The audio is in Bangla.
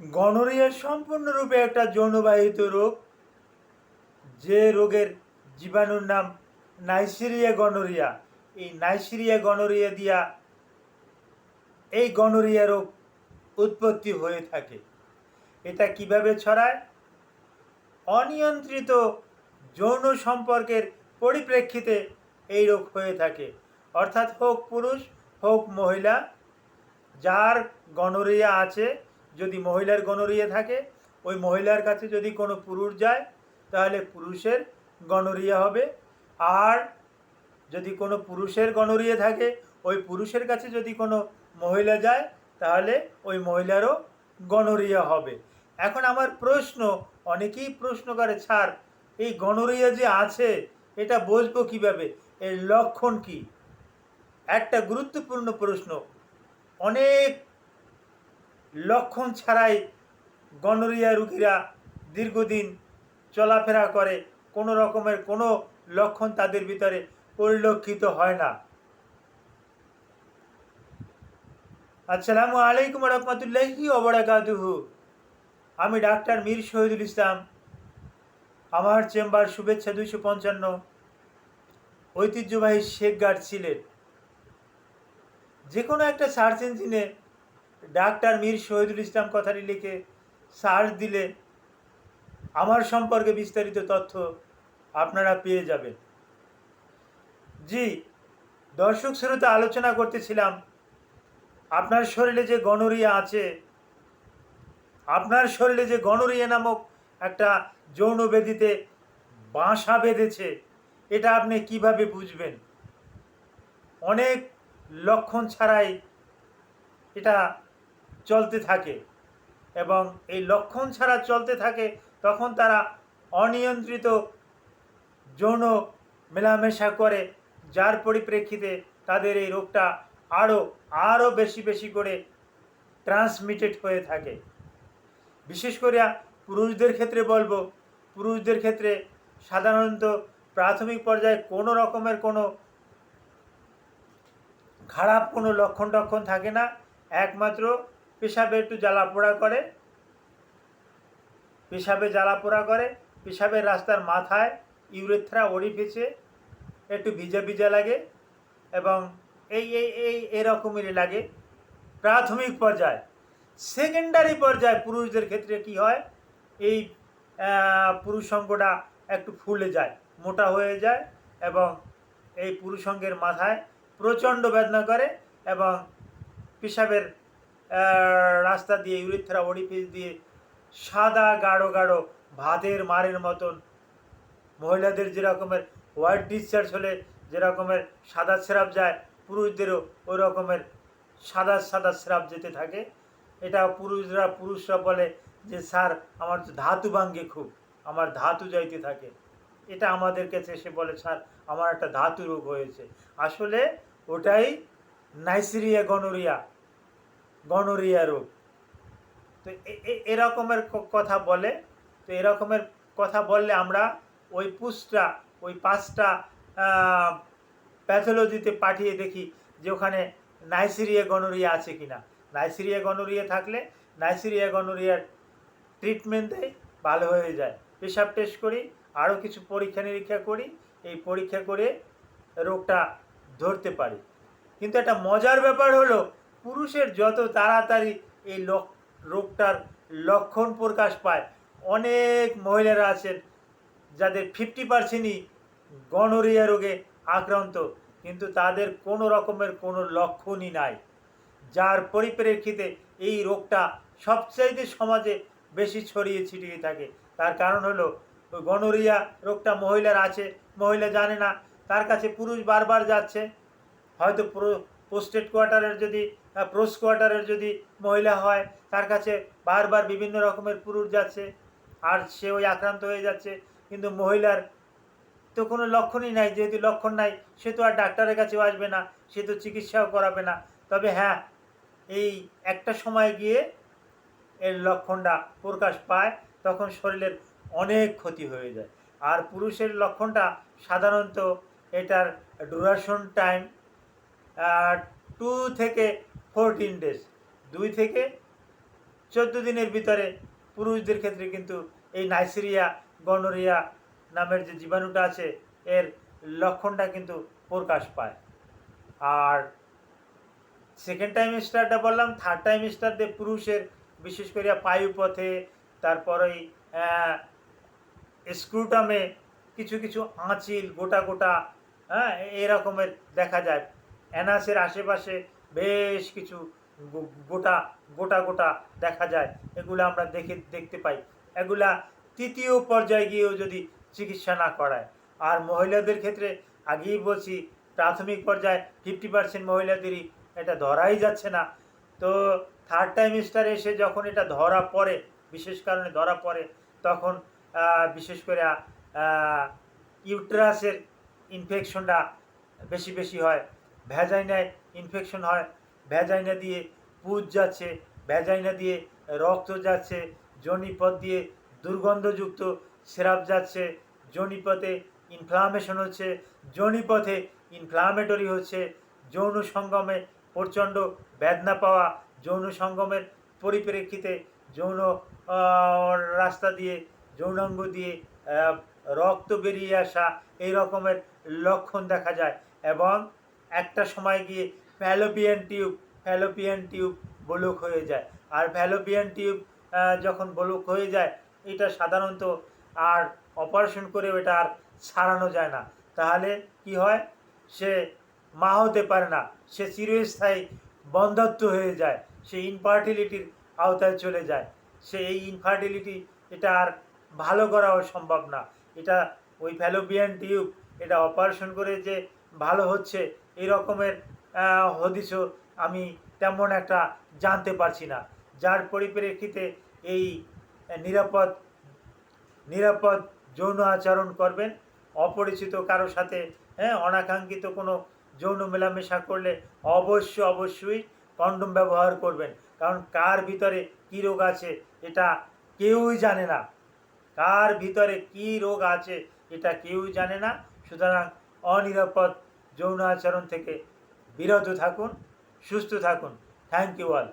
গনোরিয়া সম্পূর্ণরূপে একটা যৌনবাহিত রোগ, যে রোগের জীবাণুর নাম নাইসিরিয়া গনোরিয়া। এই নাইসিরিয়া গনোরিয়া দিয়া এই গনোরিয়া রোগ উৎপত্তি হয়ে থাকে। এটা কীভাবে ছড়ায়? অনিয়ন্ত্রিত যৌন সম্পর্কের পরিপ্রেক্ষিতে এই রোগ হয়ে থাকে। অর্থাৎ হোক পুরুষ, হোক মহিলা, যার গনোরিয়া আছে যদি মহিলার গনোরিয়া থাকে, ওই মহিলার কাছে যদি কোনো পুরুষ যায়, তাহলে পুরুষের গণরিয়া হবে। আর যদি কোনো পুরুষের গনোরিয়া থাকে, ওই পুরুষের কাছে যদি কোনো মহিলা যায়, তাহলে ওই মহিলারও গণরিয়া হবে। এখন আমার প্রশ্ন, অনেকেই প্রশ্ন করে ছাড় এই গণরিয়া যে আছে, এটা বুঝব কীভাবে? এর লক্ষণ কি? একটা গুরুত্বপূর্ণ প্রশ্ন। অনেক লক্ষণ ছাড়াই গনোরিয়া রুগীরা দীর্ঘদিন চলাফেরা করে। কোনো রকমের কোনো লক্ষণ তাদের ভিতরে পরিলক্ষিত হয় না। আসসালামু আলাইকুম রহমতুল্লাহি ওবরাকাতুহু। আমি ডাক্তার মীর শহীদুল ইসলাম। আমার চেম্বার শুভেচ্ছা দুইশো পঞ্চান্ন। ঐতিহ্যবাহী শেখ গার্ড সিলেট। যে কোনো একটা সার্চ ইঞ্জিনে ডাক্তার মীর শহীদুল ইসলাম কথাটি লিখে সার্চ দিলে আমার সম্পর্কে বিস্তারিত তথ্য আপনারা পেয়ে যাবেন। জি, দর্শক শ্রোতা, আলোচনা করতেছিলাম। আপনার শরীরে যে গণরিয়া আছে, আপনার শরীরে যে গণরিয়া নামক একটা যৌন ব্যাধিতে বাসা বেঁধেছে, এটা আপনি কীভাবে বুঝবেন? অনেক লক্ষণ ছাড়াই এটা চলতে থাকে এবং এই লক্ষণ ছাড়া চলতে থাকে, তখন তারা অনিয়ন্ত্রিত যৌন মেলামেশা করে, যার পরিপ্রেক্ষিতে তাদের এই রোগটা আরও আরও বেশি বেশি করে ট্রান্সমিটেড হয়ে থাকে। বিশেষ করে পুরুষদের ক্ষেত্রে বলব, পুরুষদের ক্ষেত্রে সাধারণত প্রাথমিক পর্যায়ে কোনো রকমের কোনো খারাপ কোনো লক্ষণ টক্ষণ থাকে না। একমাত্র পেশাবে একটু জ্বালা পোড়া করে। পেশাবে জ্বালা পোড়া করে। পেশাবের রাস্তার মাথায় ইউরেথ্রা ওরিফিসে একটু ভিজা ভিজা লাগে এবং এই এই এই এরকমেরই লাগে। প্রাথমিক পর্যায়ে। সেকেন্ডারি পর্যায়ে পুরুষদের ক্ষেত্রে কি হয়? এই পুরুষাঙ্গটা একটু ফুলে যায়, মোটা হয়ে যায় এবং এই পুরুষাঙ্গের মাথায় প্রচণ্ড বেদনা করে এবং পেশাবের রাস্তা দিয়ে ইউরিথ্রা ওরিফিস দিয়ে সাদা গাঢ় গাঢ় ভাতের মারের মতন। মহিলাদের যেরকমের হোয়াইট ডিসচার্জ হলে যেরকমের সাদা স্রাব যায়, পুরুষদেরও ওই রকমের সাদা সাদা স্রাব যেতে থাকে। এটা পুরুষরা পুরুষরা বলে যে, স্যার, আমার ধাতু ভাঙ্গে খুব, আমার ধাতু যাইতে থাকে। এটা আমাদের কাছে এসে বলে, স্যার, আমার একটা ধাতু রোগ হয়েছে। আসলে ওটাই নাইসিরিয়া গনোরিয়া। গনোরিয়া রোগ তো এরকমের কথা বলে, তো এরকমের কথা বললে আমরা ওই পুষটা, ওই পাঁচটা প্যাথোলজিতে পাঠিয়ে দেখি যে ওখানে নাইসিরিয়া গনোরিয়া আছে কি না নাইসিরিয়া গনোরিয়া থাকলে নাইসিরিয়া গনোরিয়ার ট্রিটমেন্ট দেয় ভালো হয়ে যায়। পেশাব টেস্ট করি আরও কিছু পরীক্ষা নিরীক্ষা করি, এই পরীক্ষা করে রোগটা ধরতে পারি। কিন্তু একটা মজার ব্যাপার হলো পুরুষের যত তাড়াতাড়ি এই রোগটার লক্ষণ প্রকাশ পায়, অনেক মহিলারা আছেন যাদের ফিফটি পার্সেন্টই গনোরিয়া রোগে আক্রান্ত, কিন্তু তাদের কোনো রকমের কোনো লক্ষণই নাই। যার পরিপ্রেক্ষিতে এই রোগটা সবচাইতে সমাজে বেশি ছড়িয়ে ছিটিয়ে থাকে। তার কারণ হলো ওই গনোরিয়া রোগটা মহিলার আছে, মহিলা জানে না, তার কাছে পুরুষ বারবার যাচ্ছে, হয়তো পোস্টেড কোয়ার্টারের যদি প্রোস কোয়ার্টারের যদি মহিলা হয়, তার কাছে বারবার বিভিন্ন রকমের পুরুষ যাচ্ছে, আর সে ওই আক্রান্ত হয়ে যাচ্ছে। কিন্তু মহিলার তো কোনো লক্ষণই নাই, যেহেতু লক্ষণ নাই, সে তো আর ডাক্তারের কাছেও আসবে না, সে তো চিকিৎসাও করাবে না। তবে হ্যাঁ এই একটা সময় গিয়ে এর লক্ষণটা প্রকাশ পায়, তখন শরীরের অনেক ক্ষতি হয়ে যায়। আর পুরুষের লক্ষণটা সাধারণত এটার ডুরেশন টাইম টু থেকে ফোরটিন ডেজ দুই থেকে চোদ্দ দিনের ভিতরে পুরুষদের ক্ষেত্রে কিন্তু এই নাইসেরিয়া, গনোরিয়া নামের যে জীবাণুটা আছে, এর লক্ষণটা কিন্তু প্রকাশ পায়। আর সেকেন্ড টাইম স্টারটা বললাম থার্ড টাইম স্টার দিয়ে পুরুষের, বিশেষ করে পায়ুপথে, তারপর ওই স্ক্রুটামে কিছু কিছু আঁচিল, গোটা গোটা হ্যাঁ এরকমের দেখা যায়। অ্যানাসের আশেপাশে বেশ কিছু গোটা গোটা গোটা দেখা যায়। এগুলো আমরা দেখে, দেখতে পাই। এগুলা তৃতীয় পর্যায়ে গিয়েও যদি চিকিৎসা না করায়। আর মহিলাদের ক্ষেত্রে আগেই বলছি, প্রাথমিক পর্যায়ে ফিফটি পার্সেন্ট মহিলাদেরই এটা ধরাই যাচ্ছে না। তো থার্ড টাইম স্টার এসে যখন এটা ধরা পড়ে, বিশেষ কারণে ধরা পড়ে, তখন বিশেষ করে ইউট্রাসের ইনফেকশনটা বেশি বেশি হয়। ভ্যাজাইনায় ইনফেকশন হয়, ভ্যাজাইনা দিয়ে পুজ যাচ্ছে, ভ্যাজাইনা দিয়ে রক্ত যাচ্ছে, জনিপথ দিয়ে দুর্গন্ধযুক্ত সেরাপ যাচ্ছে, জনিপথে ইনফ্লামেশন হচ্ছে, জনিপথে ইনফ্লামেটরি হচ্ছে, যৌন সঙ্গমে প্রচণ্ড বেদনা পাওয়া, যৌন সঙ্গমের পরিপ্রেক্ষিতে যৌন রাস্তা দিয়ে, যৌনাঙ্গ দিয়ে রক্ত বেরিয়ে আসা, এই রকমের লক্ষণ দেখা যায় এবং একটা সময় গিয়ে fallopian tube fallopian tube block হয়ে যায়। আর ফ্যালোপিয়ান টিউব যখন ব্লক হয়ে যায়, এটা সাধারণত আর অপারেশন করে এটা আর সারানো যায় না। তাহলে কি হয়? সে মা হতে পারে না, সে চিরস্থায়ী বন্ধত্ব হয়ে যায়, সে ইনফার্টিলিটির আওতায় চলে যায়। সে এই ইনফার্টিলিটি এটা আর ভালো করাও সম্ভব না। এটা ওই ফ্যালোপিয়ান টিউব এটা অপারেশন করে যে ভালো হচ্ছে এই রকমের আহ, হদিসও আমি তেমন একটা জানতে পারছি না। যার পরিপ্রেক্ষিতে এই নিরাপদ নিরাপদ যৌন আচরণ করবেন অপরিচিত কারও সাথে হ্যাঁ অনাকাঙ্ক্ষিত কোনো যৌন মেলামেশা করলে অবশ্য অবশ্যই কন্ডম ব্যবহার করবেন। কারণ কার ভিতরে কী রোগ আছে এটা কেউই জানে না। কার ভিতরে কী রোগ আছে এটা কেউই জানে না। সুতরাং অনিরাপদ যৌন আচরণ থেকে বিরত থাকুন সুস্থ থাকুন। Thank you all